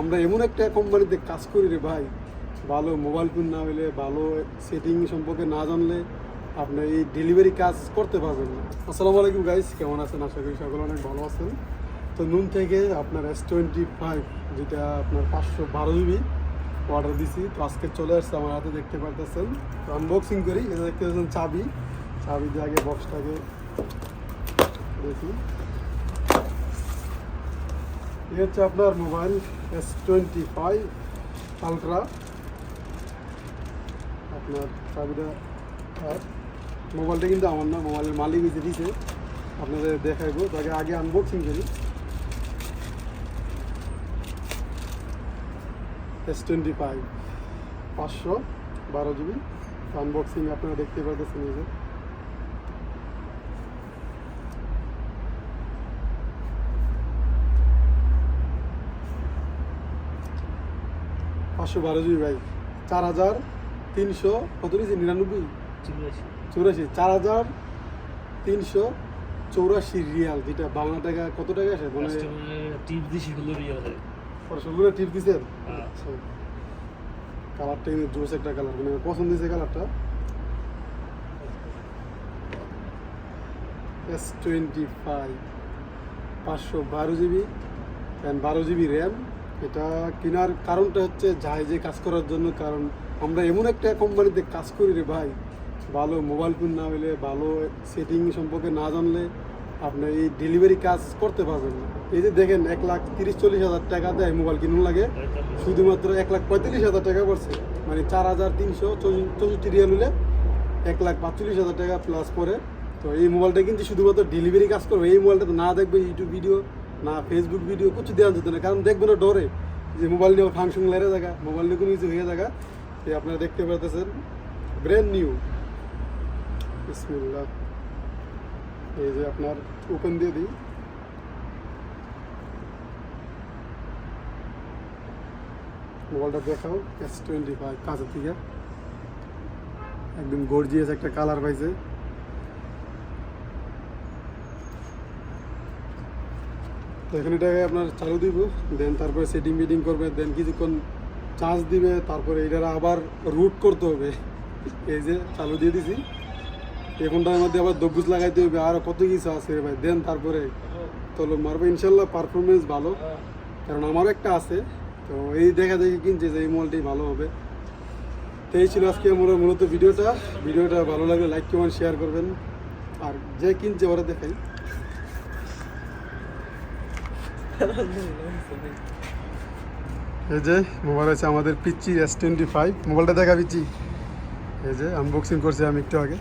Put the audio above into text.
আমরা এমন একটা কোম্পানিতে কাজ করি রে ভাই। ভালো মোবাইল ফোন না হলে, ভালো সেটিং সম্পর্কে না জানলে আপনি এই ডেলিভারি কাজ করতে পারবেন না। আসসালামু আলাইকুম গাইস কেমন আছেন? আশা করি সকলে অনেক ভালো আছেন। তো নুন থেকে আপনার এস টোয়েন্টি ফাইভ যেটা আপনার পাঁচশো বারো জিবি অর্ডার দিছি। তো আজকে চলে আসছে আমার হাতে, দেখতে পারতেছেন। তো আনবক্সিং করি। এটা দেখতে পাচ্ছেন চাবি। চাবি দিয়ে আগে বক্সটাকে দেখি। এই হচ্ছে আপনার mobile S twenty five ultra আপনার চাবিটা মোবাইলটা কিন্তু আমার না, মোবাইলের মালিক এসে দিছে। আপনাদের দেখাইবো তাকে আগে আনবক্সিং করি। এস টোয়েন্টি ফাইভ পাঁচশো বারো জিবি। আনবক্সিং আপনারা দেখতে পাচ্ছেন এই যে। পাঁচশো বারো জিবি ভাই। চার হাজার তিনশো কত নিয়েছে নিরানব্বই? চৌরাশি। চার হাজার তিনশো চৌরাশি রিয়াল যেটা বাংলা টাকা কত টাকা আসে? মানে টিপ দিছি হলো রিয়ালে সবগুলো টিপ দিছেন হ্যাঁ। আচ্ছা। কালারটা কিন্তু জোস একটা কালার মানে পছন্দ হয়েছে কালারটা। এস টোয়েন্টি ফাইভ পাঁচশো বারো জিবি বারো জিবি র্যাম। এটা কেনার কারণটা হচ্ছে জাহাজে কাজ করার জন্য, কারণ আমরা এমন একটা কোম্পানিতে কাজ করি রে ভাই। ভালো মোবাইল ফোন না হলে ভালো সেটিং সম্পর্কে না জানলে আপনি এই ডেলিভারি কাজ করতে পারবেন এই যে দেখেন, এক লাখ তিরিশ চল্লিশ হাজার টাকা দেয় মোবাইল কিনুন লাগে, শুধুমাত্র এক লাখ পঁয়তাল্লিশ হাজার টাকা পড়ছে। মানে চার হাজার তিনশো চৌষট্টি রিয়াল হলে এক লাখ পাঁচচল্লিশ হাজার টাকা প্লাস পরে। তো এই মোবাইলটা কিন্তু শুধুমাত্র ডেলিভারি কাজ করবে। এই মোবাইলটা তো না দেখবে ইউটিউব ভিডিও না ফেসবুক ভিডিও কিছু দেওয়া যেত না কারণ দেখবে না ডরে যে মোবাইল নিয়ে ফাংশন লেরে জায়গা মোবাইল নিয়ে কোনো কিছু হয়ে জায়গা এই আপনারা দেখতে পারতেছেন। ব্র্যান্ড নিউ বিসমিল্লাহ। এই যে আপনার ওপেন দিয়ে দিই। মোবাইলটা দেখাও এস টোয়েন্টি ফাইভ কাঁচের থেকে। একদম গর্জিয়াস একটা কালার পাইছে। তো এখানে এটাকে আপনার চালু দিব দেন তারপরে সেটিং মিটিং করবে দেন কিছুক্ষণ চার্জ দিবে, তারপরে এটার আবার রুট করতে হবে। এই যে চালু দিয়ে দিছি। এখনটার মধ্যে আবার দব্বুজ লাগাইতে হবে, আর কত কিছু আছে ভাই। দেন তারপরে চলো মারবো, ইনশাল্লাহ পারফরমেন্স ভালো। কারণ আমারও একটা আছে। তো এই দেখা দেখি কিনছে যে এই মলটি ভালো হবে। তো এই ছিল আজকে আমার মূলত ভিডিওটা। ভিডিওটা ভালো লাগলে লাইক কমেন্ট শেয়ার করবেন। আর যে কিনছে ওরা দেখাই। এই যে, মোবাইল আছে আমাদের পিচ্চি এস টোয়েন্টি ফাইভ মোবাইলটা দেখা পিচ্ছি এই যে আনবক্সিং করছি আমি একটু আগে।